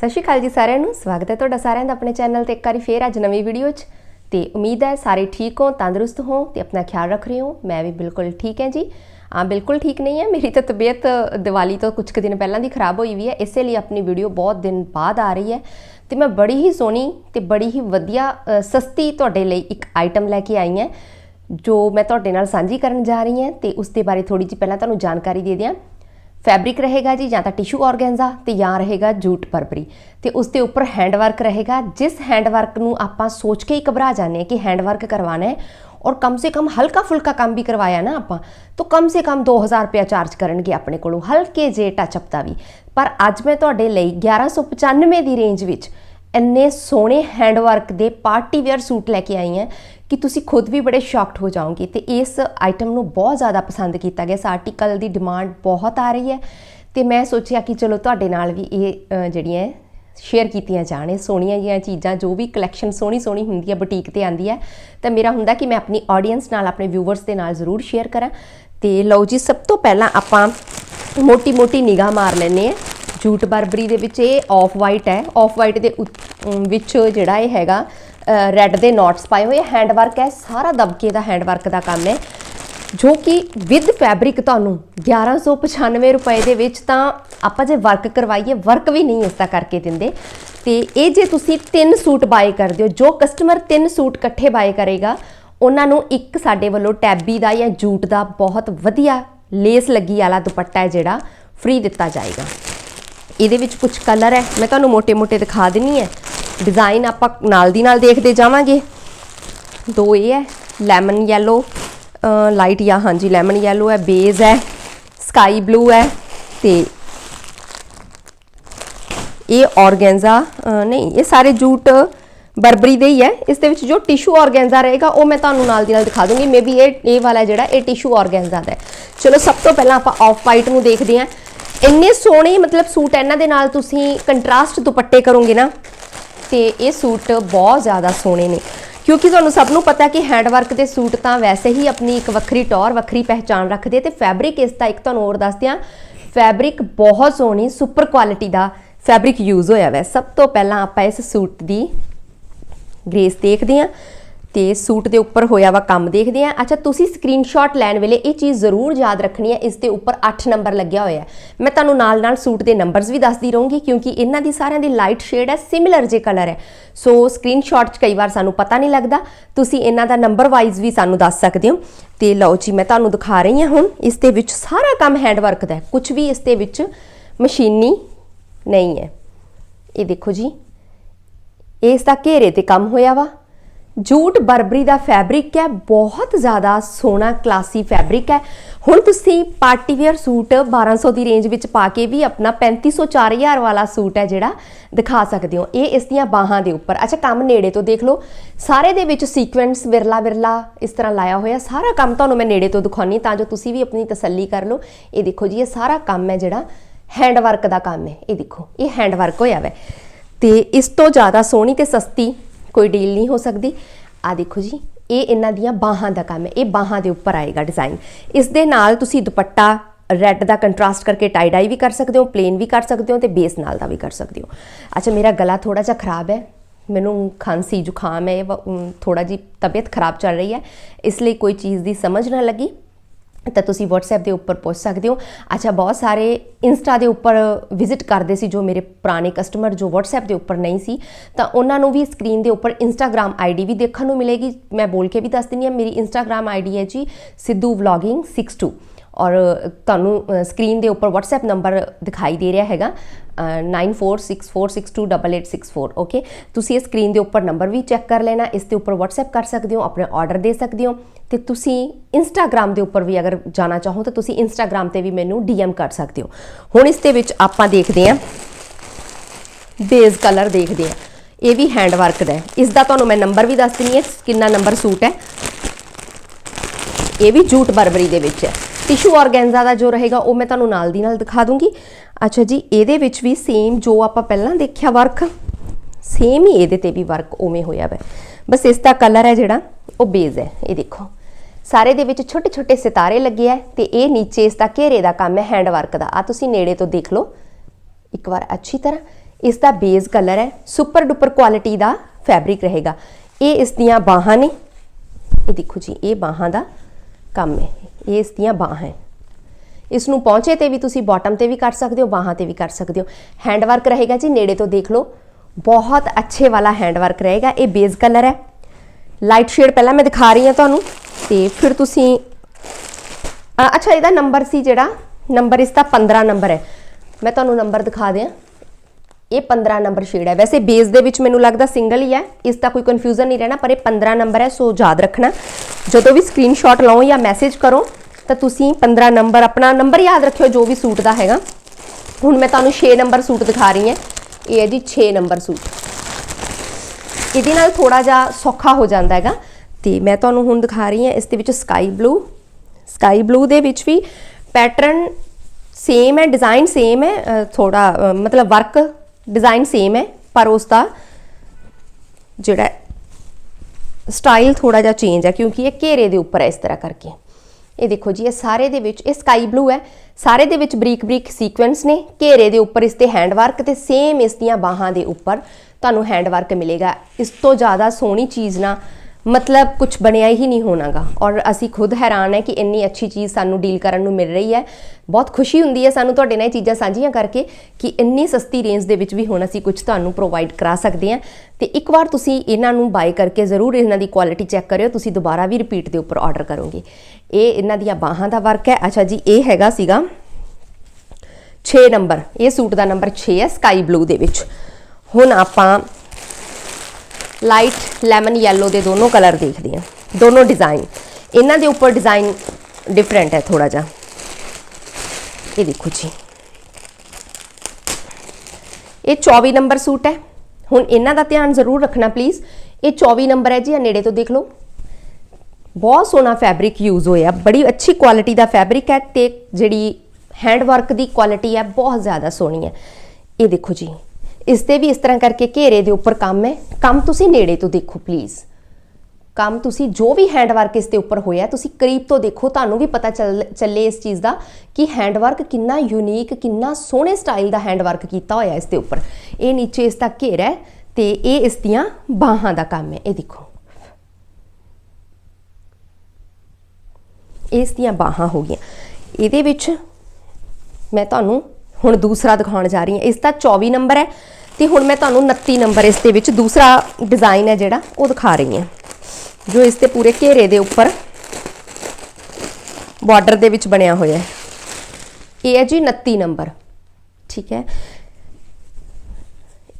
ਸਤਿ ਸ਼੍ਰੀ ਅਕਾਲ ਜੀ ਸਾਰਿਆਂ ਨੂੰ। ਸਵਾਗਤ ਹੈ ਤੁਹਾਡਾ ਸਾਰਿਆਂ ਦਾ ਆਪਣੇ ਚੈਨਲ ਤੇ। ਇੱਕ ਵਾਰੀ ਫੇਰ ਅੱਜ ਨਵੀਂ ਵੀਡੀਓ 'ਚ। ਤੇ ਉਮੀਦ ਹੈ ਸਾਰੇ ਠੀਕ ਹੋ, ਤੰਦਰੁਸਤ ਹੋ ਤੇ ਆਪਣਾ ਖਿਆਲ ਰੱਖ ਰਹੇ ਹੋ। ਮੈਂ ਵੀ ਬਿਲਕੁਲ ਠੀਕ ਹਾਂ ਜੀ। ਆ ਬਿਲਕੁਲ ਠੀਕ ਨਹੀਂ ਹੈ। ਮੇਰੀ ਤਾਂ ਤਬੀਅਤ ਦੀਵਾਲੀ ਤੋਂ ਕੁਝ ਕੁ ਦਿਨ ਪਹਿਲਾਂ ਦੀ ਖਰਾਬ ਹੋਈ ਵੀ ਹੈ। ਇਸੇ ਲਈ ਆਪਣੀ ਵੀਡੀਓ ਬਹੁਤ ਦਿਨ ਬਾਅਦ ਆ ਰਹੀ ਹੈ। ਤੇ ਮੈਂ ਬੜੀ ਹੀ ਸੋਹਣੀ ਤੇ ਬੜੀ ਹੀ ਵਧੀਆ ਸਸਤੀ ਤੁਹਾਡੇ ਲਈ ਇੱਕ ਆਈਟਮ ਲੈ ਕੇ ਆਈ ਹਾਂ, ਜੋ ਮੈਂ ਤੁਹਾਡੇ ਨਾਲ ਸਾਂਝੀ ਕਰਨ ਜਾ ਰਹੀ ਹਾਂ ਤੇ ਉਸ ਦੇ ਬਾਰੇ ਥੋੜੀ ਜਿਹੀ ਪਹਿਲਾਂ ਤੁਹਾਨੂੰ ਜਾਣਕਾਰੀ ਦੇ ਦਿਆਂ। ਫੈਬਰਿਕ ਰਹੇਗਾ ਜੀ, ਜਾਂ ਤਾਂ ਟਿਸ਼ੂ ਆਰਗੈਂਜ਼ਾ ਤੇ ਜਾਂ ਰਹੇਗਾ ਜੂਟ ਪਰਬਰੀ ਤੇ ਉਸ ਦੇ ਉੱਪਰ ਹੈਂਡ ਵਰਕ ਰਹੇਗਾ। ਜਿਸ ਹੈਂਡ ਵਰਕ ਨੂੰ ਆਪਾਂ ਸੋਚ ਕੇ ਹੀ ਘਬਰਾ ਜਾਂਦੇ ਹਾਂ ਕਿ ਹੈਂਡ ਵਰਕ ਕਰਵਾਣਾ ਹੈ ਔਰ ਕਮ ਸੇ ਕਮ ਹਲਕਾ ਫੁਲਕਾ ਕੰਮ ਵੀ ਕਰਵਾਇਆ ਨਾ ਆਪਾਂ, ਤਾਂ ਕਮ ਸੇ ਕਮ 2000 ਰੁਪਏ ਚਾਰਜ ਕਰਨਗੇ ਆਪਣੇ ਕੋਲੋਂ, ਹਲਕੇ ਜੇ ਟੱਚ ਅਪ ਦਾ ਵੀ। ਪਰ ਅੱਜ ਮੈਂ ਤੁਹਾਡੇ ਲਈ 1195 ਦੀ ਰੇਂਜ ਵਿੱਚ ਇੰਨੇ ਸੋਹਣੇ ਹੈਂਡ ਵਰਕ ਦੇ ਪਾਰਟੀ ਵੇਅਰ ਸੂਟ ਲੈ ਕੇ ਆਈ ਹਾਂ ਕਿ ਤੁਸੀਂ ਖੁਦ ਵੀ ਬੜੇ ਸ਼ੌਕਡ ਹੋ ਜਾਓਗੇ ਤੇ ਇਸ ਆਈਟਮ ਨੂੰ ਬਹੁਤ ਜ਼ਿਆਦਾ ਪਸੰਦ ਕੀਤਾ ਗਿਆ। ਇਸ ਆਰਟੀਕਲ ਦੀ ਡਿਮਾਂਡ ਬਹੁਤ ਆ ਰਹੀ ਹੈ ਤੇ ਮੈਂ ਸੋਚਿਆ ਕਿ ਚਲੋ ਤੁਹਾਡੇ ਨਾਲ ਵੀ ਇਹ ਜਿਹੜੀਆਂ ਸ਼ੇਅਰ ਕੀਤੀਆਂ ਜਾਣ, ਇਹ ਸੋਹਣੀਆਂ ਜਿਹੀਆਂ ਚੀਜ਼ਾਂ, ਜੋ ਵੀ ਕਲੈਕਸ਼ਨ ਸੋਹਣੀ ਸੋਹਣੀ ਹੁੰਦੀ ਹੈ ਬੁਟੀਕ ਤੇ ਆਂਦੀ ਹੈ, ਤਾਂ ਮੇਰਾ ਹੁੰਦਾ ਕਿ ਮੈਂ ਆਪਣੀ ਆਡੀਅנס ਨਾਲ, ਆਪਣੇ ਵਿਊਵਰਸ ਦੇ ਨਾਲ ਜ਼ਰੂਰ ਸ਼ੇਅਰ ਕਰਾਂ। ਤੇ ਲਓ ਜੀ, ਸਭ ਤੋਂ ਪਹਿਲਾਂ ਆਪਾਂ ਮੋਟੀ ਮੋਟੀ ਨਿਗਾਹ ਮਾਰ ਲੈਨੇ ਆ ਜੂਟ ਬਰਬਰੀ ਦੇ ਵਿੱਚ ਇਹ ਆਫ ਵਾਈਟ ਹੈ। ਆਫ ਵਾਈਟ ਦੇ ਉੱਤ- ਵਿੱਚ ਜਿਹੜਾ ਇਹ ਹੈਗਾ ਰੈੱਡ ਦੇ ਨੋਟਸ ਪਾਏ ਹੋਏ ਹੈਂਡ ਵਰਕ ਹੈ, ਸਾਰਾ ਦਬਕੇ ਦਾ ਹੈਂਡ ਵਰਕ ਦਾ ਕੰਮ ਹੈ। ਜੋ ਕਿ ਵਿਦ ਫੈਬਰਿਕ ਤੁਹਾਨੂੰ 1195 ਰੁਪਏ ਦੇ ਵਿੱਚ ਤਾਂ ਆਪਾਂ ਜੇ ਵਰਕ ਕਰਵਾਈਏ ਵਰਕ ਵੀ ਨਹੀਂ ਇਸ ਦਾ ਕਰਕੇ ਦਿੰਦੇ। ਤੇ ਇਹ ਜੇ ਤੁਸੀਂ ਤਿੰਨ ਸੂਟ ਬਾਏ ਕਰਦੇ ਹੋ, ਜੋ ਕਸਟਮਰ ਤਿੰਨ ਸੂਟ ਇਕੱਠੇ ਬਾਏ ਕਰੇਗਾ, ਉਹਨਾਂ ਨੂੰ ਇੱਕ ਸਾਡੇ ਵੱਲੋਂ ਟੈਬੀ ਦਾ ਜਾਂ ਜੂਟ ਦਾ ਬਹੁਤ ਵਧੀਆ ਲੇਸ ਲੱਗੀ ਵਾਲਾ ਦੁਪੱਟਾ ਹੈ ਜਿਹੜਾ ਫ੍ਰੀ ਦਿੱਤਾ ਜਾਏਗਾ। ਇਹਦੇ ਵਿੱਚ ਕੁਝ ਕਲਰ ਹੈ। ਮੈਂ ਤੁਹਾਨੂੰ ਮੋٹے-ਮੋٹے ਦਿਖਾ ਦਿੰਨੀ ਹੈ। ਡਿਜ਼ਾਈਨ ਆਪਾਂ ਨਾਲ ਦੀ ਨਾਲ ਦੇਖਦੇ ਜਾਵਾਂਗੇ। ਦੋ ਇਹ ਹੈ ਲੈਮਨ ਯੈਲੋ ਲਾਈਟ ਜਾਂ ਹਾਂਜੀ ਲੈਮਨ ਯੈਲੋ ਹੈ ਬੇਸ ਹੈ ਸਕਾਈ ਬਲੂ ਹੈ ਤੇ ਇਹ ਔਰਗੈਂਜ਼ਾ ਨਹੀਂ, ਇਹ ਸਾਰੇ ਜੂਟ ਬਰਬਰੀ ਦੇ ਹੀ ਹੈ। ਇਸ ਦੇ ਵਿੱਚ ਜੋ ਟਿਸ਼ੂ ਔਰਗੈਂਜ਼ਾ ਰਹੇਗਾ, ਉਹ ਮੈਂ ਤੁਹਾਨੂੰ ਨਾਲ ਦੀ ਨਾਲ ਦਿਖਾ ਦੂੰਗੀ। ਮੇਬੀ ਇਹ ਇਹ ਵਾਲਾ ਜਿਹੜਾ, ਇਹ ਟਿਸ਼ੂ ਔਰਗੈਂਜ਼ਾ ਦਾ ਹੈ। ਚਲੋ, ਸਭ ਤੋਂ ਪਹਿਲਾਂ ਆਪਾਂ ਆਫ ਵਾਈਟ ਨੂੰ ਦੇਖਦੇ ਹਾਂ। ਇੰਨੇ ਸੋਹਣੇ ਮਤਲਬ ਸੂਟ ਇਹਨਾਂ ਦੇ ਨਾਲ ਤੁਸੀਂ ਕੰਟਰਾਸਟ ਦੁਪੱਟੇ ਕਰੋਗੇ ਨਾ, ਤੇ ਇਹ ਸੂਟ ਬਹੁਤ ਜ਼ਿਆਦਾ ਸੋਹਣੇ ਨੇ। ਕਿਉਂਕਿ ਤੁਹਾਨੂੰ ਸਭ ਨੂੰ ਪਤਾ ਕਿ ਹੈਂਡ ਵਰਕ ਦੇ ਸੂਟ ਤਾਂ ਵੈਸੇ ਹੀ ਆਪਣੀ ਇੱਕ ਵੱਖਰੀ ਟੌਰ, ਵੱਖਰੀ ਪਹਿਚਾਨ ਰੱਖਦੇ ਤੇ ਫੈਬਰਿਕ ਇਸ ਦਾ ਇੱਕ ਤੁਹਾਨੂੰ ਹੋਰ ਦੱਸਦੇ ਆ ਫੈਬਰਿਕ ਬਹੁਤ ਸੋਹਣੀ ਸੁਪਰ ਕੁਆਲਿਟੀ ਦਾ ਫੈਬਰਿਕ ਯੂਜ਼ ਹੋਇਆ ਵੈ। ਸਭ ਤੋਂ ਪਹਿਲਾਂ ਆਪਾਂ ਇਸ ਸੂਟ ਦੀ ਗ੍ਰੇਸ ਦੇਖਦੇ ਆ। ਤੇ ਸੂਟ ਦੇ ਉੱਪਰ ਹੋਇਆ ਵਾ ਕੰਮ ਦੇਖਦੇ ਆ। ਅੱਛਾ, ਤੁਸੀਂ ਸਕਰੀਨਸ਼ਾਟ ਲੈਣ ਵੇਲੇ ਇਹ ਚੀਜ਼ ਜ਼ਰੂਰ ਯਾਦ ਰੱਖਣੀ ਹੈ ਇਸ ਦੇ ਉੱਪਰ 8 ਨੰਬਰ ਲੱਗਿਆ ਹੋਇਆ। ਹੈ ਮੈਂ ਤੁਹਾਨੂੰ ਨਾਲ ਨਾਲ ਸੂਟ ਦੇ ਨੰਬਰਸ ਵੀ ਦੱਸਦੀ ਰਹੂੰਗੀ, ਕਿਉਂਕਿ ਇਹਨਾਂ ਦੀ ਸਾਰਿਆਂ ਦੀ ਲਾਈਟ ਸ਼ੇਡ ਹੈ ਸਿਮਿਲਰ ਜੇ ਕਲਰ ਹੈ ਸੋ ਸਕਰੀਨਸ਼ਾਟ 'ਚ ਕਈ ਵਾਰ ਸਾਨੂੰ ਪਤਾ ਨਹੀਂ ਲੱਗਦਾ। ਤੁਸੀਂ ਇਹਨਾਂ ਦਾ ਨੰਬਰ ਵਾਈਜ਼ ਵੀ ਸਾਨੂੰ ਦੱਸ ਸਕਦੇ ਹੋ। ਤੇ ਲਓ ਜੀ, ਮੈਂ ਤੁਹਾਨੂੰ ਦਿਖਾ ਰਹੀ ਹਾਂ ਹੁਣ, ਇਸ ਦੇ ਵਿੱਚ ਸਾਰਾ ਕੰਮ ਹੈਂਡ ਵਰਕ ਦਾ ਹੈ। ਕੁਝ ਵੀ ਇਸ ਦੇ ਵਿੱਚ ਮਸ਼ੀਨੀ ਨਹੀਂ ਹੈ। ਇਹ ਦੇਖੋ ਜੀ, ਇਸ ਦਾ ਘੇਰੇ ਤੇ ਕੰਮ ਹੋਇਆ ਵਾ। ਜੂਟ ਬਰਬਰੀ ਦਾ ਫੈਬਰਿਕ ਹੈ, ਬਹੁਤ ਜ਼ਿਆਦਾ ਸੋਹਣਾ ਕਲਾਸੀ ਫੈਬਰਿਕ ਹੈ। ਹੁਣ ਤੁਸੀਂ ਪਾਰਟੀ ਵੇਅਰ ਸੂਟ 1200 ਦੀ ਰੇਂਜ ਵਿੱਚ ਪਾ ਕੇ ਵੀ ਆਪਣਾ 3500 4000 ਵਾਲਾ ਸੂਟ ਹੈ ਜਿਹੜਾ ਦਿਖਾ ਸਕਦੇ ਹੋ। ਇਹ ਇਸ ਦੀਆਂ ਬਾਹਾਂ ਦੇ ਉੱਪਰ। ਅੱਛਾ, ਕੰਮ ਨੇੜੇ ਤੋਂ ਦੇਖ ਲਓ। ਸਾਰੇ ਦੇ ਵਿੱਚ ਸੀਕੁਐਂਸ ਵਿਰਲਾ ਵਿਰਲਾ ਇਸ ਤਰ੍ਹਾਂ ਲਾਇਆ ਹੋਇਆ। ਸਾਰਾ ਕੰਮ ਤੁਹਾਨੂੰ ਮੈਂ ਨੇੜੇ ਤੋਂ ਦਿਖਾਉਣੀ ਤਾਂ ਜੋ ਤੁਸੀਂ ਵੀ ਆਪਣੀ ਤਸੱਲੀ ਕਰ ਲਓ। ਇਹ ਦੇਖੋ ਜੀ, ਇਹ ਸਾਰਾ ਕੰਮ ਹੈ ਜਿਹੜਾ ਹੈਂਡ ਵਰਕ ਦਾ ਕੰਮ ਹੈ। ਇਹ ਦੇਖੋ, ਇਹ ਹੈਂਡ ਵਰਕ ਹੋਇਆ ਵੈ। ਤੇ ਇਸ ਤੋਂ ਜ਼ਿਆਦਾ ਸੋਹਣੀ ਤੇ ਸਸਤੀ ਕੋਈ ਡੀਲ ਨਹੀਂ ਹੋ ਸਕਦੀ। ਆ ਦੇਖੋ ਜੀ, ਇਹ ਇਹਨਾਂ ਦੀਆਂ ਬਾਹਾਂ ਦਾ ਕੰਮ ਹੈ। ਇਹ ਬਾਹਾਂ ਦੇ ਉੱਪਰ ਆਏਗਾ ਡਿਜ਼ਾਈਨ ਇਸ ਦੇ ਨਾਲ ਤੁਸੀਂ ਦੁਪੱਟਾ ਰੈੱਡ ਦਾ ਕੰਟਰਾਸਟ ਕਰਕੇ ਟਾਈ ਡਾਈ ਵੀ ਕਰ ਸਕਦੇ ਹੋ ਪਲੇਨ ਵੀ ਕਰ ਸਕਦੇ ਹੋ ਤੇ ਬੇਸ ਨਾਲ ਦਾ ਵੀ ਕਰ ਸਕਦੇ ਹੋ। ਅੱਛਾ, ਮੇਰਾ ਗਲਾ ਥੋੜਾ ਜਿਹਾ ਖਰਾਬ ਹੈ। ਮੈਨੂੰ ਖਾਂਸੀ, ਜ਼ੁਕਾਮ ਹੈ ਥੋੜਾ ਜੀ ਤਬੀਅਤ ਖਰਾਬ ਚੱਲ ਰਹੀ ਹੈ। ਇਸ ਲਈ ਕੋਈ ਚੀਜ਼ ਦੀ ਸਮਝ ਨਾ ਲੱਗੀ। ਤਾਂ ਤੁਸੀਂ WhatsApp ਦੇ ਉੱਪਰ ਪੁੱਛ ਸਕਦੇ ਹੋ। ਅੱਛਾ, ਬਹੁਤ ਸਾਰੇ ਇੰਸਟਾ ਦੇ ਉੱਪਰ ਵਿਜ਼ਿਟ ਕਰਦੇ ਸੀ ਜੋ ਮੇਰੇ ਪੁਰਾਣੇ ਕਸਟਮਰ ਜੋ WhatsApp ਦੇ ਉੱਪਰ ਨਹੀਂ ਸੀ। ਤਾਂ ਉਹਨਾਂ ਨੂੰ ਵੀ ਸਕਰੀਨ ਦੇ ਉੱਪਰ Instagram ਆਈਡੀ ਵੀ ਦੇਖਣ ਨੂੰ ਮਿਲੇਗੀ। ਮੈਂ ਬੋਲ ਕੇ ਵੀ ਦੱਸ ਦਿੰਦੀ ਹਾਂ, ਮੇਰੀ Instagram ਆਈਡੀ ਹੈ ਜੀ ਸਿੱਧੂ ਵਲੌਗਿੰਗ 62 ਔਰ ਤੁਹਾਨੂੰ ਸਕਰੀਨ ਦੇ ਉੱਪਰ WhatsApp ਨੰਬਰ ਦਿਖਾਈ ਦੇ ਰਿਹਾ ਹੈਗਾ 9464628864 ਓਕੇ ਤੁਸੀਂ ਇਹ ਸਕਰੀਨ ਦੇ ਉੱਪਰ ਨੰਬਰ ਵੀ ਚੈੱਕ ਕਰ ਲੈਣਾ, ਇਸ ਦੇ ਉੱਪਰ WhatsApp ਕਰ ਸਕਦੇ ਹੋ, ਆਪਣੇ ਆਰਡਰ ਦੇ ਸਕਦੇ ਹੋ, ਤੇ ਤੁਸੀਂ Instagram ਦੇ ਉੱਪਰ ਵੀ ਅਗਰ ਜਾਣਾ ਚਾਹੋ, ਤਾਂ ਤੁਸੀਂ Instagram ਤੇ ਵੀ ਮੈਨੂੰ DM ਕਰ ਸਕਦੇ ਹੋ। ਹੁਣ ਇਸ ਦੇ ਵਿੱਚ ਆਪਾਂ ਦੇਖਦੇ ਹਾਂ ਬੇਜ਼ ਕਲਰ ਦੇਖਦੇ ਹਾਂ। ਇਹ ਵੀ ਹੈਂਡ ਵਰਕ ਦਾ ਹੈ। ਇਸ ਦਾ ਤੁਹਾਨੂੰ ਮੈਂ ਨੰਬਰ ਵੀ ਦੱਸ ਦਿੰਨੀ ਹੈ, ਕਿੰਨਾ ਨੰਬਰ ਸੂਟ ਹੈ। ਇਹ ਵੀ ਜੂਟ ਬਰਬਰੀ ਦੇ ਵਿੱਚ ਹੈ। ਟਿਸ਼ੂ ਆਰਗੈਂਜ਼ਾ ਦਾ ਜੋ ਰਹੇਗਾ, ਉਹ ਮੈਂ ਤੁਹਾਨੂੰ ਨਾਲ ਦੀ ਨਾਲ ਦਿਖਾ ਦੂੰਗੀ। ਅੱਛਾ ਜੀ, ਇਹਦੇ ਵਿੱਚ ਵੀ ਸੇਮ ਜੋ ਆਪਾਂ ਪਹਿਲਾਂ ਦੇਖਿਆ ਵਰਕ ਸੇਮ ਹੀ ਇਹਦੇ ਤੇ ਵੀ ਵਰਕ ਉਵੇਂ ਹੋਇਆ ਵੈ। ਬਸ ਇਸ ਦਾ ਕਲਰ ਹੈ ਜਿਹੜਾ, ਉਹ ਬੇਜ਼ ਹੈ। ਇਹ ਦੇਖੋ। ਸਾਰੇ ਦੇ ਵਿੱਚ ਛੋਟੇ ਛੋਟੇ ਸਿਤਾਰੇ ਲੱਗੇ ਆ ਤੇ ਇਹ ਨੀਚੇ ਇਸ ਦਾ ਘੇਰੇ ਦਾ ਕੰਮ ਹੈ ਹੈਂਡ ਵਰਕ ਦਾ। ਆ ਤੁਸੀਂ ਨੇੜੇ ਤੋਂ ਦੇਖ ਲਓ। ਇੱਕ ਵਾਰ ਅੱਛੀ ਤਰ੍ਹਾਂ ਇਸ ਦਾ ਬੇਸ ਕਲਰ ਹੈ। ਸੁਪਰ ਡੁਪਰ ਕੁਆਲਿਟੀ ਦਾ ਫੈਬਰਿਕ ਰਹੇਗਾ। ਇਹ ਇਸ ਦੀਆਂ ਬਾਹਾਂ ਨੇ। ਇਹ ਦੇਖੋ ਜੀ, ਇਹ ਬਾਹਾਂ ਦਾ ਕੰਮ ਹੈ, ਇਹ ਇਸ ਦੀਆਂ ਬਾਹਾਂ ਹੈ। ਇਸ ਨੂੰ ਪਹੁੰਚੇ ਤੇ ਵੀ ਤੁਸੀਂ ਬਾਟਮ ਤੇ ਵੀ ਕਰ ਸਕਦੇ ਹੋ, ਬਾਹਾਂ ਤੇ ਵੀ ਕਰ ਸਕਦੇ ਹੋ। ਹੈਂਡ ਵਰਕ ਰਹੇਗਾ ਜੀ, ਨੇੜੇ ਤੋਂ ਦੇਖ ਲਓ। ਬਹੁਤ ਅੱਛੇ ਵਾਲਾ ਹੈਂਡ ਵਰਕ ਰਹੇਗਾ, ਇਹ ਬੇਸ ਕਲਰ ਹੈ। ਲਾਈਟ ਸ਼ੇਡ ਪਹਿਲਾਂ ਮੈਂ ਦਿਖਾ ਰਹੀ ਹਾਂ ਤੁਹਾਨੂੰ, ਤੇ ਫਿਰ ਤੁਸੀਂ ਅੱਛਾ, ਇਹਦਾ ਨੰਬਰ ਸੀ ਜਿਹੜਾ ਨੰਬਰ ਇਸ ਦਾ 15 ਨੰਬਰ ਹੈ। ਮੈਂ ਤੁਹਾਨੂੰ ਨੰਬਰ ਦਿਖਾ ਦਿਆਂ। ਇਹ 15 ਨੰਬਰ ਸ਼ੇਡ ਹੈ। ਵੈਸੇ ਬੇਸ ਦੇ ਵਿੱਚ ਮੈਨੂੰ ਲੱਗਦਾ ਸਿੰਗਲ ਹੀ ਹੈ। ਇਸ ਦਾ ਕੋਈ ਕਨਫਿਊਜ਼ਨ ਨਹੀਂ ਰਹਿਣਾ ਪਰ ਇਹ 15 ਨੰਬਰ ਹੈ ਸੋ ਯਾਦ ਰੱਖਣਾ। ਜਦੋਂ ਵੀ ਸਕਰੀਨਸ਼ਾਟ ਲਓ ਜਾਂ ਮੈਸੇਜ ਕਰੋ ਤਾਂ ਤੁਸੀਂ 15 ਨੰਬਰ ਆਪਣਾ ਨੰਬਰ ਯਾਦ ਰੱਖਿਓ ਜੋ ਵੀ ਸੂਟ ਦਾ ਹੈਗਾ। ਹੁਣ ਮੈਂ ਤੁਹਾਨੂੰ 6 ਨੰਬਰ ਸੂਟ ਦਿਖਾ ਰਹੀ ਹਾਂ। ਇਹ ਹੈ ਜੀ 6 ਨੰਬਰ ਸੂਟ ਇਹਦੇ ਨਾਲ ਥੋੜਾ ਜਿਹਾ ਸੌਖਾ ਹੋ ਜਾਂਦਾ ਹੈਗਾ। ਤੇ ਮੈਂ ਤੁਹਾਨੂੰ ਹੁਣ ਦਿਖਾ ਰਹੀ ਹਾਂ ਇਸ ਦੇ ਵਿੱਚ ਸਕਾਈ ਬਲੂ ਸਕਾਈ ਬਲੂ ਦੇ ਵਿੱਚ ਵੀ ਪੈਟਰਨ ਸੇਮ ਹੈ ਡਿਜ਼ਾਈਨ ਸੇਮ ਹੈ ਅ, ਥੋੜਾ ਮਤਲਬ ਵਰਕ ਡਿਜ਼ਾਈਨ ਸੇਮ ਹੈ, ਪਰ ਉਸ ਦਾ ਜਿਹੜਾ ਸਟਾਈਲ ਥੋੜਾ ਜਿਹਾ ਚੇਂਜ ਹੈ, ਕਿਉਂਕਿ ਇਹ ਘੇਰੇ ਦੇ ਉੱਪਰ ਹੈ ਇਸ ਤਰ੍ਹਾਂ ਕਰਕੇ। ਇਹ ਦੇਖੋ ਜੀ, ਇਹ ਸਾਰੇ ਦੇ ਵਿੱਚ, ਇਹ ਸਕਾਈ ਬਲੂ ਹੈ। ਸਾਰੇ ਦੇ ਵਿੱਚ ਬਰੀਕ ਬਰੀਕ ਸੀਕੁਐਂਸ ਨੇ, ਘੇਰੇ ਦੇ ਉੱਪਰ ਇਸ ਤੇ ਹੈਂਡ ਵਰਕ ਤੇ ਸੇਮ ਇਸ ਦੀਆਂ ਬਾਹਾਂ ਦੇ ਉੱਪਰ ਤੁਹਾਨੂੰ ਹੈਂਡ ਵਰਕ ਮਿਲੇਗਾ। ਇਸ ਤੋਂ ਜ਼ਿਆਦਾ ਸੋਹਣੀ ਚੀਜ਼ ਨਾ ਮਤਲਬ ਕੁਝ ਬਣਿਆ ਹੀ ਨਹੀਂ ਹੋਣਾਗਾ। ਔਰ ਅਸੀਂ ਖੁਦ ਹੈਰਾਨ ਹੈ ਕਿ ਇੰਨੀ ਅੱਛੀ ਚੀਜ਼ ਸਾਨੂੰ ਡੀਲ ਕਰਨ ਨੂੰ ਮਿਲ ਰਹੀ ਹੈ। ਬਹੁਤ ਖੁਸ਼ੀ ਹੁੰਦੀ ਹੈ ਸਾਨੂੰ ਤੁਹਾਡੇ ਨਾਲ ਇਹ ਚੀਜ਼ਾਂ ਸਾਂਝੀਆਂ ਕਰਕੇ ਕਿ ਇੰਨੀ ਸਸਤੀ ਰੇਂਜ ਦੇ ਵਿੱਚ ਵੀ ਹੁਣ ਅਸੀਂ ਕੁਝ ਤੁਹਾਨੂੰ ਪ੍ਰੋਵਾਈਡ ਕਰਾ ਸਕਦੇ ਹਾਂ। ਤੇ ਇੱਕ ਵਾਰ ਤੁਸੀਂ ਇਹਨਾਂ ਨੂੰ ਬਾਈ ਕਰਕੇ ਜ਼ਰੂਰ ਇਹਨਾਂ ਦੀ ਕੁਆਲਿਟੀ ਚੈੱਕ ਕਰਿਓ, ਤੁਸੀਂ ਦੁਬਾਰਾ ਵੀ ਰਿਪੀਟ ਦੇ ਉੱਪਰ ਆਰਡਰ ਕਰੋਗੇ। ਇਹ ਇਹਨਾਂ ਦੀਆਂ ਬਾਹਾਂ ਦਾ ਵਰਕ ਹੈ। ਅੱਛਾ ਜੀ, ਇਹ ਹੈਗਾ ਸੀਗਾ 6 ਨੰਬਰ ਇਹ ਸੂਟ ਦਾ ਨੰਬਰ 6 ਹੈ ਸਕਾਈ ਬਲੂ ਦੇ ਵਿੱਚ। ਹੁਣ ਆਪਾਂ ਲਾਈਟ ਲੈਮਨ ਯੈਲੋ ਦੇ ਦੋਨੋਂ ਕਲਰ ਦੇਖਦੇ ਹਾਂ। ਦੋਨੋਂ ਡਿਜ਼ਾਈਨ ਇਹਨਾਂ ਦੇ ਉੱਪਰ ਡਿਜ਼ਾਈਨ ਡਿਫਰੈਂਟ ਹੈ ਥੋੜਾ ਜਿਹਾ। ਇਹ ਦੇਖੋ ਜੀ। ਇਹ 24 ਨੰਬਰ ਸੂਟ ਹੈ। ਹੁਣ ਇਹਨਾਂ ਦਾ ਧਿਆਨ ਜ਼ਰੂਰ ਰੱਖਣਾ ਪਲੀਜ਼ ਇਹ 24 ਨੰਬਰ ਹੈ ਜੀ ਆ ਨੇੜੇ ਤੋਂ ਦੇਖ ਲਓ। ਬਹੁਤ ਸੋਹਣਾ ਫੈਬਰਿਕ ਯੂਜ਼ ਹੋਇਆ। ਬੜੀ ਅੱਛੀ ਕੁਆਲਿਟੀ ਦਾ ਫੈਬਰਿਕ ਹੈ ਤੇ ਜਿਹੜੀ ਹੈਂਡ ਵਰਕ ਦੀ ਕੁਆਲਿਟੀ ਹੈ ਬਹੁਤ ਜ਼ਿਆਦਾ ਸੋਹਣੀ ਹੈ। ਇਹ ਦੇਖੋ ਜੀ। ਇਸ ਤੇ ਵੀ ਇਸ ਤਰ੍ਹਾਂ ਕਰਕੇ ਘੇਰੇ ਦੇ ਉੱਪਰ ਕੰਮ ਹੈ। ਕੰਮ ਤੁਸੀਂ ਨੇੜੇ ਤੋਂ ਦੇਖੋ ਪਲੀਜ਼ ਕੰਮ ਤੁਸੀਂ ਜੋ ਵੀ ਹੈਂਡ ਵਰਕ ਇਸ ਦੇ ਉੱਪਰ ਹੋਇਆ, ਤੁਸੀਂ ਕਰੀਬ ਤੋਂ ਦੇਖੋ, ਤੁਹਾਨੂੰ ਵੀ ਪਤਾ ਚੱਲ, ਚੱਲੇ ਇਸ ਚੀਜ਼ ਦਾ ਕਿ ਹੈਂਡ ਵਰਕ ਕਿੰਨਾ ਯੂਨੀਕ ਕਿੰਨਾ ਸੋਹਣੇ ਸਟਾਈਲ ਦਾ ਹੈਂਡ ਵਰਕ ਕੀਤਾ ਹੋਇਆ ਇਸ ਦੇ ਉੱਪਰ। ਇਹ ਨੀਚੇ ਇਸ ਦਾ ਘੇਰਾ ਹੈ ਤੇ ਇਹ ਇਸ ਦੀਆਂ ਬਾਹਾਂ ਦਾ ਕੰਮ ਹੈ। ਇਹ ਦੇਖੋ। ਇਸ ਦੀਆਂ ਬਾਹਾਂ ਹੋ ਗਈਆਂ। ਇਹਦੇ ਵਿੱਚ ਮੈਂ ਤੁਹਾਨੂੰ ਹੁਣ ਦੂਸਰਾ ਦਿਖਾਉਣ ਜਾ ਰਹੀ ਹਾਂ। ਇਸ ਦਾ 24 ਨੰਬਰ ਹੈ। ਤੇ ਹੁਣ ਮੈਂ ਤੁਹਾਨੂੰ 29 ਨੰਬਰ ਇਸ ਦੇ ਵਿੱਚ ਦੂਸਰਾ ਡਿਜ਼ਾਈਨ ਹੈ ਜਿਹੜਾ, ਉਹ ਦਿਖਾ ਰਹੀ ਹਾਂ। ਜੋ ਇਸ ਤੇ ਪੂਰੇ ਘੇਰੇ ਦੇ ਉੱਪਰ ਬਾਰਡਰ ਦੇ ਵਿੱਚ ਬਣਿਆ ਹੋਇਆ ਹੈ। ਇਹ ਹੈ ਜੀ 29 ਨੰਬਰ। ਠੀਕ ਹੈ।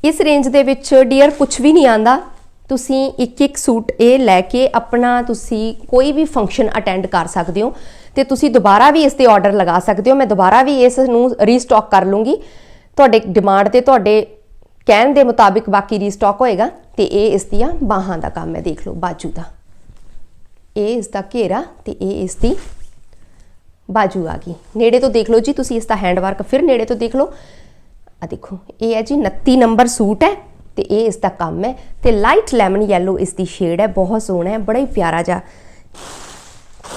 ਇਸ ਰੇਂਜ ਦੇ ਵਿੱਚ ਡੀਅਰ ਕੁਝ ਵੀ ਨਹੀਂ ਆਂਦਾ ਤੁਸੀਂ ਇੱਕ ਇੱਕ ਸੂਟ ਇਹ ਲੈ ਕੇ ਆਪਣਾ ਤੁਸੀਂ ਕੋਈ ਵੀ ਫੰਕਸ਼ਨ ਅਟੈਂਡ ਕਰ ਸਕਦੇ ਹੋ ਤੇ ਤੁਸੀਂ ਦੁਬਾਰਾ ਵੀ ਇਸ ਤੇ ਆਰਡਰ ਲਗਾ ਸਕਦੇ ਹੋ। ਮੈਂ ਦੁਬਾਰਾ ਵੀ ਇਸ ਨੂੰ ਰੀਸਟਾਕ ਕਰ ਲੂੰਗੀ। ਤੁਹਾਡੇ ਡਿਮਾਂਡ ਤੇ ਤੁਹਾਡੇ ਕਹਿਣ ਦੇ ਮੁਤਾਬਿਕ ਬਾਕੀ ਰੀਸਟਾਕ ਹੋਏਗਾ ਤੇ ਇਹ ਇਸ ਦੀਆਂ ਬਾਹਾਂ ਦਾ ਕੰਮ ਹੈ, ਦੇਖ ਲਓ, ਬਾਜੂ ਦਾ। ਇਹ ਇਸ ਦਾ ਘੇਰਾ ਤੇ ਇਹ ਇਸ ਦੀ ਬਾਜੂ ਆ ਗਈ। ਨੇੜੇ ਤੋਂ ਦੇਖ ਲਓ ਜੀ, ਤੁਸੀਂ ਇਸ ਦਾ ਹੈਂਡ ਵਰਕ ਫਿਰ ਨੇੜੇ ਤੋਂ ਦੇਖ ਲਓ। ਆ ਦੇਖੋ, ਇਹ ਹੈ ਜੀ 29 ਨੰਬਰ ਸੂਟ ਹੈ ਤੇ ਇਹ ਇਸ ਦਾ ਕੰਮ ਹੈ ਤੇ ਲਾਈਟ ਲੈਮਨ ਯੈਲੋ ਇਸ ਦੀ ਸ਼ੇਡ ਹੈ, ਬਹੁਤ ਸੋਹਣਾ ਹੈ, ਬੜਾ ਹੀ ਪਿਆਰਾ ਜਿਹਾ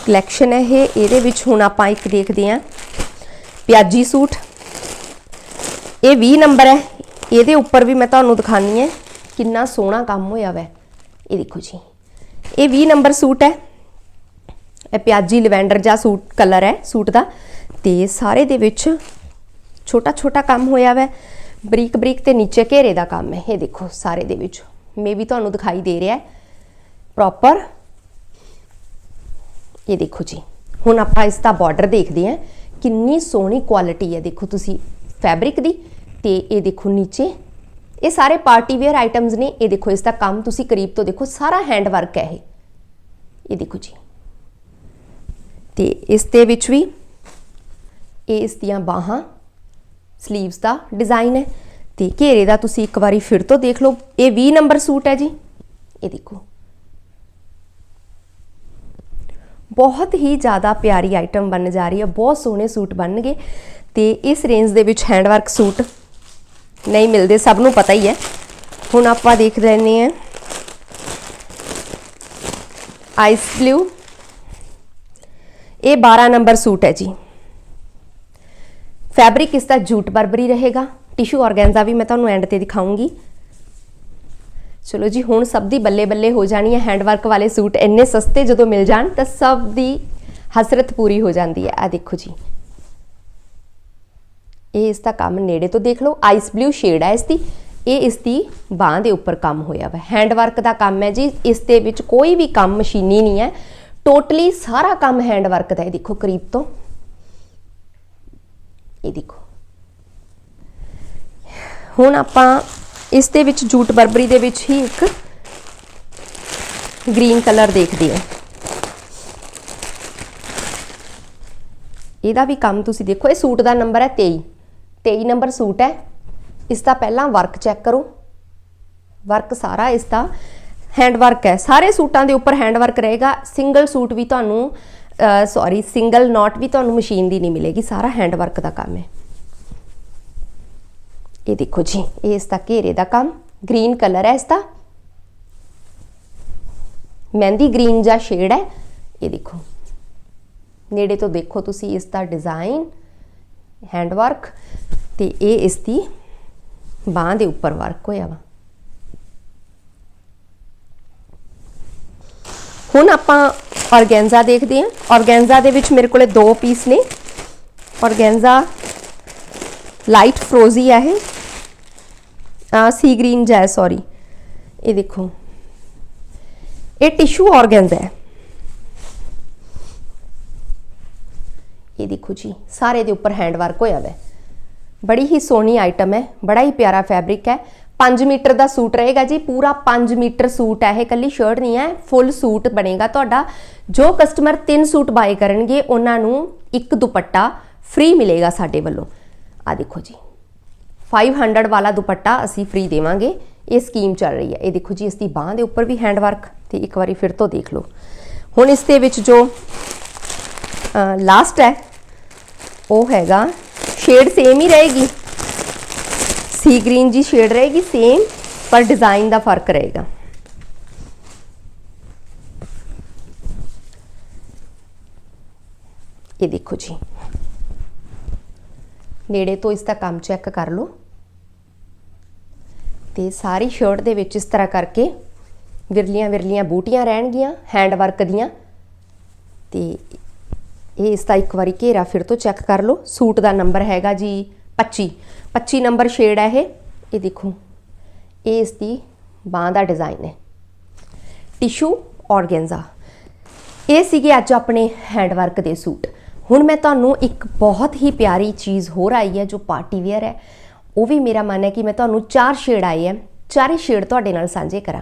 ਕਲੈਕਸ਼ਨ ਹੈ ਇਹ। ਇਹਦੇ ਵਿੱਚ ਹੁਣ ਆਪਾਂ ਇੱਕ ਦੇਖਦੇ ਹਾਂ। ਪਿਆਜੀ ਸੂਟ, ਇਹ 20 ਨੰਬਰ ਹੈ। ਇਹਦੇ ਉੱਪਰ ਵੀ ਮੈਂ ਤੁਹਾਨੂੰ ਦਿਖਾਨੀ ਹੈ ਕਿੰਨਾ ਸੋਹਣਾ ਕੰਮ ਹੋਇਆ ਵੈ। ਇਹ ਦੇਖੋ ਜੀ। ਇਹ 20 ਨੰਬਰ ਸੂਟ ਹੈ ਇਹ ਪਿਆਜੀ ਲਵੈਂਡਰ ਜਾਂ ਸੂਟ ਕਲਰ ਹੈ ਸੂਟ ਦਾ। ਤੇ ਸਾਰੇ ਦੇ ਵਿੱਚ ਛੋਟਾ ਛੋਟਾ ਕੰਮ ਹੋਇਆ ਵੈ। ਬਰੀਕ ਬਰੀਕ ਤੇ ਨੀਚੇ ਘੇਰੇ ਦਾ ਕੰਮ ਹੈ ਇਹ ਦੇਖੋ ਸਾਰੇ ਦੇ ਵਿੱਚ। ਮੇ ਵੀ ਤੁਹਾਨੂੰ ਦਿਖਾਈ ਦੇ ਰਿਹਾ ਹੈ ਪ੍ਰੋਪਰ। ਇਹ ਦੇਖੋ ਜੀ। ਹੁਣ ਆਪਾਂ ਇਸ ਦਾ ਬਾਰਡਰ ਦੇਖਦੇ ਹਾਂ ਕਿੰਨੀ ਸੋਹਣੀ ਕੁਆਲਿਟੀ ਹੈ ਦੇਖੋ ਤੁਸੀਂ ਫੈਬਰਿਕ ਦੀ। ਤੇ ਇਹ ਦੇਖੋ ਨੀਚੇ। ਇਹ ਸਾਰੇ ਪਾਰਟੀ ਵੇਅਰ ਆਈਟਮਸ ਨੇ। ਇਹ ਦੇਖੋ ਇਸ ਦਾ ਕੰਮ ਤੁਸੀਂ ਕਰੀਬ ਤੋਂ ਦੇਖੋ। ਸਾਰਾ ਹੈਂਡ ਵਰਕ ਹੈ ਇਹ। ਇਹ ਦੇਖੋ ਜੀ। ਤੇ ਇਸ ਦੇ ਵਿੱਚ ਵੀ ਇਹ ਇਸ ਦੀਆਂ ਬਾਹਾਂ ਸਲੀਵਸ ਦਾ ਡਿਜ਼ਾਈਨ ਹੈ। ਤੇ ਘੇਰੇ ਦਾ ਤੁਸੀਂ ਇੱਕ ਵਾਰੀ ਫਿਰ ਤੋਂ ਦੇਖ ਲਓ। ਇਹ 20 ਨੰਬਰ ਸੂਟ ਹੈ ਜੀ। ਇਹ ਦੇਖੋ। ਬਹੁਤ ਹੀ ਜ਼ਿਆਦਾ ਪਿਆਰੀ ਆਈਟਮ ਬਣ ਜਾ ਰਹੀ ਹੈ। ਬਹੁਤ ਸੋਹਣੇ ਸੂਟ ਬਣਨਗੇ। ਤੇ ਇਸ ਰੇਂਜ ਦੇ ਵਿੱਚ ਹੈਂਡਵਰਕ ਸੂਟ ਨਹੀਂ ਮਿਲਦੇ, ਸਭ ਨੂੰ ਪਤਾ ਹੀ ਹੈ। ਹੁਣ ਆਪਾਂ ਦੇਖ ਲੈਨੇ ਆ ਆਈਸ ਬਲੂ ਇਹ 12 ਨੰਬਰ ਸੂਟ ਹੈ ਜੀ। ਫੈਬਰਿਕ ਇਸ ਦਾ ਜੂਟ ਬਰਬਰੀ ਰਹੇਗਾ। ਟਿਸ਼ੂ ਆਰਗੈਂਜ਼ਾ ਵੀ ਮੈਂ ਤੁਹਾਨੂੰ ਐਂਡ ਤੇ ਦਿਖਾਉਂਗੀ। ਚਲੋ ਜੀ, ਹੁਣ ਸਭ ਦੀ ਬੱਲੇ ਬੱਲੇ ਹੋ ਜਾਣੀ ਹੈ। ਹੈਂਡਵਰਕ ਵਾਲੇ ਸੂਟ ਇੰਨੇ ਸਸਤੇ ਜਦੋਂ ਮਿਲ ਜਾਣ ਤਾਂ ਸਭ ਦੀ ਹਸਰਤ ਪੂਰੀ ਹੋ ਜਾਂਦੀ ਹੈ। ਆ ਦੇਖੋ ਜੀ। ਇਹ ਇਸ ਦਾ ਕੰਮ ਨੇੜੇ ਤੋਂ ਦੇਖ ਲਓ। ਆਈਸ ਬਲੂ ਸ਼ੇਡ ਹੈ ਇਸ ਦੀ। ਇਹ ਇਸ ਦੀ ਬਾਹ ਦੇ ਉੱਪਰ ਕੰਮ ਹੋਇਆ ਵਾ। ਹੈਂਡ ਵਰਕ ਦਾ ਕੰਮ ਹੈ ਜੀ। ਇਸ ਦੇ ਵਿੱਚ ਕੋਈ ਵੀ ਕੰਮ ਮਸ਼ੀਨੀ ਨਹੀਂ ਹੈ। ਟੋਟਲੀ ਸਾਰਾ ਕੰਮ ਹੈਂਡ ਵਰਕ ਦਾ ਹੈ। ਦੇਖੋ ਕਰੀਬ ਤੋਂ। ਇਹ ਦੇਖੋ। ਹੁਣ ਆਪਾਂ ਇਸ ਦੇ ਵਿੱਚ ਜੂਟ ਬਰਬਰੀ ਦੇ ਵਿੱਚ ਹੀ ਇੱਕ ਗ੍ਰੀਨ ਕਲਰ ਦੇਖਦੇ ਹਾਂ। ਇਹਦਾ ਵੀ ਕੰਮ ਤੁਸੀਂ ਦੇਖੋ। ਇਹ ਸੂਟ ਦਾ ਨੰਬਰ ਹੈ 23 23 ਨੰਬਰ ਸੂਟ ਹੈ। ਇਸ ਦਾ ਪਹਿਲਾਂ ਵਰਕ ਚੈੱਕ ਕਰੋ। ਵਰਕ ਸਾਰਾ ਇਸ ਦਾ ਹੈਂਡ ਵਰਕ ਹੈ। ਸਾਰੇ ਸੂਟਾਂ ਦੇ ਉੱਪਰ ਹੈਂਡ ਵਰਕ ਰਹੇਗਾ। ਸਿੰਗਲ ਸੂਟ ਵੀ ਤੁਹਾਨੂੰ ਸੌਰੀ ਸਿੰਗਲ ਨਾਟ ਵੀ ਤੁਹਾਨੂੰ ਮਸ਼ੀਨ ਦੀ ਨਹੀਂ ਮਿਲੇਗੀ। ਸਾਰਾ ਹੈਂਡ ਵਰਕ ਦਾ ਕੰਮ ਹੈ। ਇਹ ਦੇਖੋ ਜੀ, ਇਹ ਇਸ ਦਾ ਘੇਰੇ ਦਾ ਕੰਮ। ਗ੍ਰੀਨ ਕਲਰ ਹੈ ਇਸ ਦਾ। ਮਹਿੰਦੀ ਗ੍ਰੀਨ ਜਾਂ ਸ਼ੇਡ ਹੈ। ਇਹ ਦੇਖੋ। ਨੇੜੇ ਤੋਂ ਦੇਖੋ ਤੁਸੀਂ ਇਸ ਦਾ ਡਿਜ਼ਾਈਨ ਹੈਂਡ ਵਰਕ ਤੇ ਇਹ ਇਸ ਦੀ ਬਾਹ ਦੇ ਉੱਪਰ ਵਰਕ ਹੋਇਆ ਵਾ। ਹੁਣ ਆਪਾਂ ਔਰਗੈਂਜਾ ਦੇਖਦੇ ਹਾਂ। ਔਰਗੈਂਜਾ ਦੇ ਵਿੱਚ ਮੇਰੇ ਕੋਲੇ ਦੋ ਪੀਸ ਨੇ। ਔਰਗੈਂਜਾ ਲਾਈਟ ਫਰੋਜ਼ੀ ਹੈ ਇਹ। ਆ ਸੀ ਗ੍ਰੀਨ ਜੈ ਸੌਰੀ ਇਹ ਦੇਖੋ। ਇਹ ਟਿਸ਼ੂ ਔਰਗੈਂਜਾ ਹੈ। ਇਹ ਦੇਖੋ ਜੀ? ਸਾਰੇ ਦੇ ਉੱਪਰ ਹੈਂਡ ਵਰਕ ਹੋਇਆ ਹੋਇਆ ਬੜੀ ਹੀ ਸੋਹਣੀ ਆਈਟਮ ਹੈ, ਬੜਾ ਹੀ ਪਿਆਰਾ ਫੈਬਰਿਕ ਹੈ। 5 ਮੀਟਰ ਦਾ ਸੂਟ ਰਹੇਗਾ ਜੀ, ਪੂਰਾ 5 ਮੀਟਰ ਸੂਟ ਹੈ ਇਹ, ਕੱਲੀ ਸ਼ਰਟ ਨਹੀਂ ਹੈ ਫੁੱਲ ਸੂਟ ਬਣੇਗਾ ਤੁਹਾਡਾ। ਜੋ ਕਸਟਮਰ ਤਿੰਨ ਸੂਟ ਬਾਏ ਕਰਨਗੇ, ਉਹਨਾਂ ਨੂੰ ਇੱਕ ਦੁਪੱਟਾ ਫ੍ਰੀ ਮਿਲੇਗਾ ਸਾਡੇ ਵੱਲੋਂ। ਆ ਦੇਖੋ ਜੀ 500 ਵਾਲਾ ਦੁਪੱਟਾ ਅਸੀਂ ਫ੍ਰੀ ਦੇਵਾਂਗੇ। ਇਹ ਸਕੀਮ ਚੱਲ ਰਹੀ ਹੈ। ਇਹ ਦੇਖੋ ਜੀ, ਇਸ ਦੀ ਬਾਹ ਦੇ ਉੱਪਰ ਵੀ ਹੈਂਡ ਵਰਕ ਤੇ ਇੱਕ ਵਾਰੀ ਫਿਰ ਤੋਂ ਦੇਖ ਲਓ। ਹੁਣ ਇਸ ਦੇ ਵਿੱਚ ਜੋ ਲਾਸਟ ਹੈ ਉਹ ਹੈਗਾ। ਸ਼ੇਡ ਸੇਮ ਹੀ ਰਹੇਗੀ। ਸੀ ਗ੍ਰੀਨ ਜੀ ਸ਼ੇਡ ਰਹੇਗੀ ਸੇਮ ਪਰ ਡਿਜ਼ਾਈਨ ਦਾ ਫ਼ਰਕ ਰਹੇਗਾ। ਇਹ ਦੇਖੋ ਜੀ। ਨੇੜੇ ਤੋਂ ਇਸ ਦਾ ਕੰਮ ਚੈੱਕ ਕਰ ਲਓ। ਤੇ ਸਾਰੀ ਸ਼ਰਟ ਦੇ ਵਿੱਚ ਇਸ ਤਰ੍ਹਾਂ ਕਰਕੇ ਵਿਰਲੀਆਂ ਵਿਰਲੀਆਂ ਬੂਟੀਆਂ ਰਹਿਣਗੀਆਂ ਹੈਂਡ ਵਰਕ ਦੀਆਂ। ਤੇ ਇਹ ਇਸ ਦਾ ਇੱਕ ਵਾਰੀ ਘੇਰਾ ਫਿਰ ਤੋਂ ਚੈੱਕ ਕਰ ਲਓ। ਸੂਟ ਦਾ ਨੰਬਰ ਹੈਗਾ ਜੀ 25 25 ਨੰਬਰ ਸ਼ੇਡ ਹੈ ਇਹ। ਇਹ ਦੇਖੋ। ਇਹ ਇਸ ਦੀ ਬਾਹ ਦਾ ਡਿਜ਼ਾਈਨ ਹੈ। ਟਿਸ਼ੂ ਆਰਗੈਂਜ਼ਾ ਇਹ ਸੀਗੇ ਅੱਜ ਆਪਣੇ ਹੈਂਡ ਵਰਕ ਦੇ ਸੂਟ। ਹੁਣ ਮੈਂ ਤੁਹਾਨੂੰ ਇੱਕ ਬਹੁਤ ਹੀ ਪਿਆਰੀ ਚੀਜ਼ ਹੋਰ ਆਈ ਹੈ ਜੋ ਪਾਰਟੀ ਵੇਅਰ ਹੈ। ਉਹ ਵੀ ਮੇਰਾ ਮਨ ਹੈ ਕਿ ਮੈਂ ਤੁਹਾਨੂੰ ਚਾਰ ਸ਼ੇਡ ਆਏ ਹੈ। ਚਾਰੇ ਸ਼ੇਡ ਤੁਹਾਡੇ ਨਾਲ ਸਾਂਝੇ ਕਰਾਂ।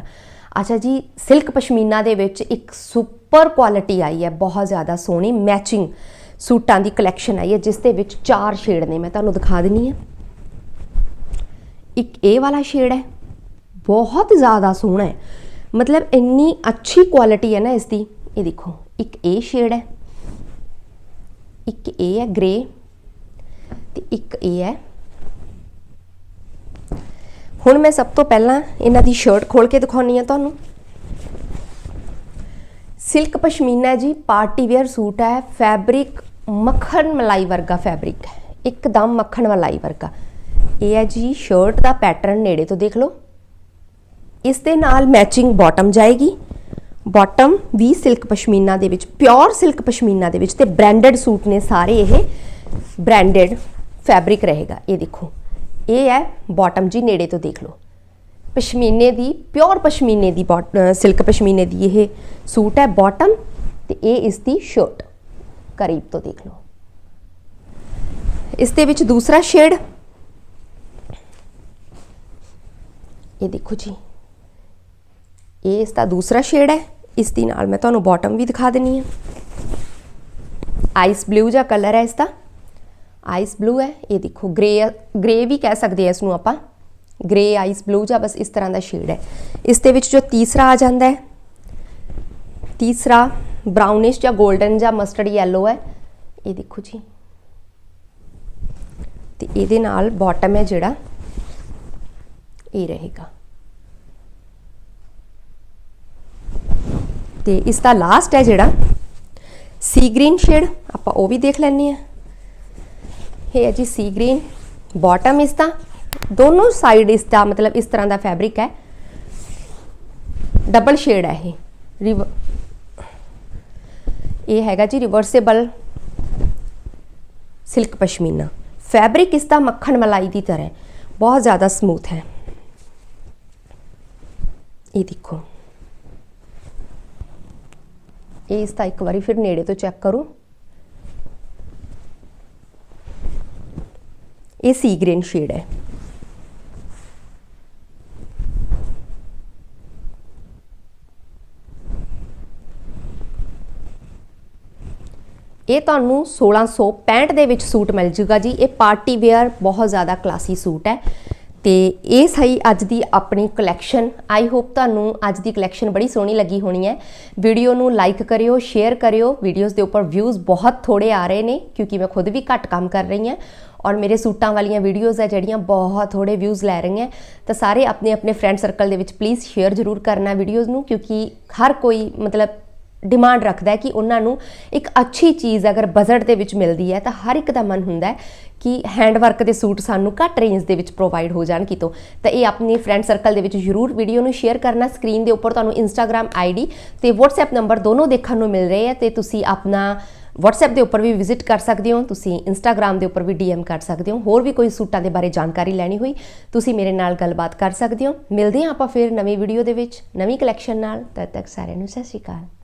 ਅੱਛਾ ਜੀ, ਸਿਲਕ ਪਸ਼ਮੀਨਾ ਦੇ ਵਿੱਚ ਇੱਕ ਸੁਪਰ ਕੁਆਲਿਟੀ ਆਈ ਹੈ, ਬਹੁਤ ਜ਼ਿਆਦਾ ਸੋਹਣੀ ਮੈਚਿੰਗ ਸੂਟਾਂ ਦੀ ਕਲੈਕਸ਼ਨ ਆਈ ਹੈ, ਜਿਸ ਦੇ ਵਿੱਚ ਚਾਰ ਸ਼ੇਡ ਨੇ। ਮੈਂ ਤੁਹਾਨੂੰ ਦਿਖਾ ਦਿੰਨੀ ਆ ਇੱਕ ਇਹ ਵਾਲਾ ਸ਼ੇਡ ਹੈ, ਬਹੁਤ ਜ਼ਿਆਦਾ ਸੋਹਣਾ ਹੈ। ਮਤਲਬ ਇੰਨੀ ਅੱਛੀ ਕੁਆਲਿਟੀ ਹੈ ਨਾ ਇਸ ਦੀ ਇਹ ਦੇਖੋ, ਇੱਕ ਇਹ ਸ਼ੇਡ ਹੈ, ਇੱਕ ਇਹ ਹੈ ਗ੍ਰੇ ਤੇ ਇੱਕ ਇਹ ਹੈ ਹੁਣ ਮੈਂ ਸਭ ਤੋਂ ਪਹਿਲਾਂ ਇਹਨਾਂ ਦੀ ਸ਼ਰਟ ਖੋਲ ਕੇ ਦਿਖਾਉਣੀ ਆ ਤੁਹਾਨੂੰ। ਸਿਲਕ ਪਸ਼ਮੀਨਾ ਜੀ ਪਾਰਟੀ ਵੇਅਰ ਸੂਟ ਹੈ ਫੈਬਰਿਕ ਮੱਖਣ ਮਲਾਈ ਵਰਗਾ ਫੈਬਰਿਕ ਹੈ, ਇੱਕਦਮ ਮੱਖਣ ਮਲਾਈ ਵਰਗਾ। ਇਹ ਹੈ ਜੀ ਸ਼ਰਟ ਦਾ ਪੈਟਰਨ ਨੇੜੇ ਤੋਂ ਦੇਖ ਲਓ। ਇਸ ਦੇ ਨਾਲ ਮੈਚਿੰਗ ਬਾਟਮ ਜਾਏਗੀ। ਬਾਟਮ ਵੀ ਸਿਲਕ ਪਸ਼ਮੀਨਾ ਦੇ ਵਿੱਚ ਪਿਓਰ ਸਿਲਕ ਪਸ਼ਮੀਨਾ ਦੇ ਵਿੱਚ ਤੇ ਬ੍ਰਾਂਡਡ ਸੂਟ ਨੇ ਸਾਰੇ ਇਹ ਬ੍ਰਾਂਡਡ ਫੈਬਰਿਕ ਰਹੇਗਾ। ਇਹ ਦੇਖੋ ਇਹ ਹੈ ਬਾਟਮ ਜੀ ਨੇੜੇ ਤੋਂ ਦੇਖ ਲਓ। ਪਸ਼ਮੀਨੇ ਦੀ ਪਿਓਰ ਪਸ਼ਮੀਨੇ ਦੀ ਸਿਲਕ ਪਸ਼ਮੀਨੇ ਦੀ ਇਹ ਸੂਟ ਹੈ ਬਾਟਮ ਤੇ ਇਹ ਇਸ ਦੀ ਸ਼ਰਟ ਕਰੀਬ ਤੋਂ ਦੇਖ ਲਓ। ਇਸ ਦੇ ਵਿੱਚ ਦੂਸਰਾ ਸ਼ੇਡ ਇਹ ਦੇਖੋ ਜੀ। ਇਹ ਇਸ ਦਾ ਦੂਸਰਾ ਸ਼ੇਡ ਹੈ। ਇਸ ਦੀ ਨਾਲ ਮੈਂ ਤੁਹਾਨੂੰ ਬਾਟਮ ਵੀ ਦਿਖਾ ਦਿੰਨੀ ਆ ਆਈਸ ਬਲੂ ਜਿਹਾ ਕਲਰ ਹੈ ਇਸ ਦਾ। ਆਈਸ ਬਲੂ ਹੈ, ਇਹ ਦੇਖੋ ਗ੍ਰੇ ਗ੍ਰੇ ਵੀ ਕਹਿ ਸਕਦੇ ਆ ਇਸ ਨੂੰ ਆਪਾਂ। ਗ੍ਰੇ ਆਈਸ ਬਲੂ ਜਾਂ ਬਸ ਇਸ ਤਰ੍ਹਾਂ ਦਾ ਸ਼ੇਡ ਹੈ। ਇਸ ਦੇ ਵਿੱਚ ਜੋ ਤੀਸਰਾ ਆ ਜਾਂਦਾ ਹੈ, ਤੀਸਰਾ ਬ੍ਰਾਊਨਿਸ਼ ਜਾਂ 골ਡਨ ਜਾਂ ਮਸਟਰਡ ਯੈਲੋ ਹੈ। ਇਹ ਦੇਖੋ ਜੀ। ਤੇ ਇਹਦੇ ਨਾਲ ਬਾਟਮ ਹੈ ਜਿਹੜਾ, ਇਹ ਰਹੇਗਾ। ਤੇ ਇਸ ਦਾ ਲਾਸਟ ਹੈ ਜਿਹੜਾ ਸੀ ਗ੍ਰੀਨ ਸ਼ੇਡ ਆਪਾਂ ਉਹ ਵੀ ਦੇਖ ਲੈਣੇ ਆ ਇਹ ਹੈ ਜੀ ਸੀ ਗ੍ਰੀਨ ਬਾਟਮ ਇਸ ਦਾ ਦੋਨੋਂ ਸਾਈਡ ਇਸ ਦਾ ਮਤਲਬ ਇਸ ਤਰ੍ਹਾਂ ਦਾ ਫੈਬਰਿਕ ਹੈ। ਡਬਲ ਸ਼ੇਡ ਹੈ ਇਹ। ਰਿਵ- ਇਹ ਹੈਗਾ ਜੀ ਰਿਵਰਸੇਬਲ ਸਿਲਕ ਪਸ਼ਮੀਨਾ। ਫੈਬਰਿਕ ਇਸ ਦਾ ਮੱਖਣ ਮਲਾਈ ਦੀ ਤਰ੍ਹਾਂ ਬਹੁਤ ਜ਼ਿਆਦਾ ਸਮੂਥ ਹੈ। ਇਹ ਦੇਖੋ। ਇਹ ਇਸ ਦਾ ਇੱਕ ਵਾਰੀ ਫਿਰ ਨੇੜੇ ਤੋਂ ਚੈੱਕ ਕਰੋ। ਇਹ ਸੀ ਗ੍ਰੀਨ ਸ਼ੇਡ ਹੈ। ਇਹ ਤੁਹਾਨੂੰ 1665 ਦੇ ਵਿੱਚ ਸੂਟ ਮਿਲ ਜੂਗਾ ਜੀ। ਇਹ ਪਾਰਟੀ ਵੇਅਰ ਬਹੁਤ ਜ਼ਿਆਦਾ ਕਲਾਸੀ ਸੂਟ ਹੈ। ਤੇ ਇਹ ਸਹੀ ਅੱਜ ਦੀ ਆਪਣੀ ਕਲੈਕਸ਼ਨ ਆਈ ਹੋਪ ਤੁਹਾਨੂੰ ਅੱਜ ਦੀ ਕਲੈਕਸ਼ਨ ਬੜੀ ਸੋਹਣੀ ਲੱਗੀ ਹੋਣੀ ਹੈ। ਵੀਡੀਓ ਨੂੰ ਲਾਈਕ ਕਰਿਓ ਸ਼ੇਅਰ ਕਰਿਓ। ਵੀਡੀਓਜ਼ ਦੇ ਉੱਪਰ ਵਿਊਜ਼ ਬਹੁਤ ਥੋੜੇ ਆ ਰਹੇ ਨੇ, ਕਿਉਂਕਿ ਮੈਂ ਖੁਦ ਵੀ ਘੱਟ ਕੰਮ ਕਰ ਰਹੀ ਹਾਂ। ਔਰ ਮੇਰੇ ਸੂਟਾਂ ਵਾਲੀਆਂ ਵੀਡੀਓਜ਼ ਹੈ ਜਿਹੜੀਆਂ ਬਹੁਤ ਥੋੜੇ ਵਿਊਜ਼ ਲੈ ਰਹੀਆਂ ਤਾਂ ਸਾਰੇ ਆਪਣੇ ਆਪਣੇ ਫਰੈਂਡ ਸਰਕਲ ਦੇ ਵਿੱਚ ਪਲੀਜ਼ ਸ਼ੇਅਰ ਜ਼ਰੂਰ ਕਰਨਾ ਵੀਡੀਓਜ਼ ਨੂੰ, ਕਿਉਂਕਿ ਹਰ ਕੋਈ ਮਤਲਬ ਡਿਮਾਂਡ ਰੱਖਦਾ ਹੈ ਕਿ ਉਹਨਾਂ ਨੂੰ ਇੱਕ ਅੱਛੀ ਚੀਜ਼ ਅਗਰ ਬਜਟ ਦੇ ਵਿੱਚ ਮਿਲਦੀ ਹੈ, ਤਾਂ ਹਰ ਇੱਕ ਦਾ ਮਨ ਹੁੰਦਾ ਹੈ ਕਿ ਹੈਂਡ ਵਰਕ ਦੇ ਸੂਟ ਸਾਨੂੰ ਘੱਟ ਰੇਂਜ ਦੇ ਵਿੱਚ ਪ੍ਰੋਵਾਈਡ ਹੋ ਜਾਣ ਕਿਤੋਂ। ਤਾਂ ਇਹ ਆਪਣੀ ਫਰੈਂਡ ਸਰਕਲ ਦੇ ਵਿੱਚ ਜਰੂਰ ਵੀਡੀਓ ਨੂੰ ਸ਼ੇਅਰ ਕਰਨਾ ਸਕਰੀਨ ਦੇ ਉੱਪਰ ਤੁਹਾਨੂੰ ਇੰਸਟਾਗ੍ਰam ਆਈਡੀ ਤੇ WhatsApp ਨੰਬਰ ਦੋਨੋਂ ਦੇਖਣ ਨੂੰ ਮਿਲ ਰਹੇ ਹੈ ਤੇ ਤੁਸੀਂ ਆਪਣਾ WhatsApp ਦੇ ਉੱਪਰ ਵੀ ਵਿਜ਼ਿਟ ਕਰ ਸਕਦੇ ਹੋ, ਤੁਸੀਂ Instagram ਦੇ ਉੱਪਰ ਵੀ DM ਕਰ ਸਕਦੇ ਹੋ, ਹੋਰ ਵੀ ਕੋਈ ਸੂਟਾਂ ਦੇ ਬਾਰੇ ਜਾਣਕਾਰੀ ਲੈਣੀ ਹੋਈ, ਤੁਸੀਂ ਮੇਰੇ ਨਾਲ ਗੱਲਬਾਤ ਕਰ ਸਕਦੇ ਹੋ। ਮਿਲਦੇ ਹਾਂ ਆਪਾਂ ਫਿਰ ਨਵੀਂ ਵੀਡੀਓ ਦੇ ਵਿੱਚ, ਨਵੀਂ ਕਲੈਕਸ਼ਨ ਨਾਲ, ਤਦ ਤੱਕ ਸਾਰਿਆਂ ਨੂੰ ਸਤਿ ਸ਼੍ਰੀ ਅਕਾਲ।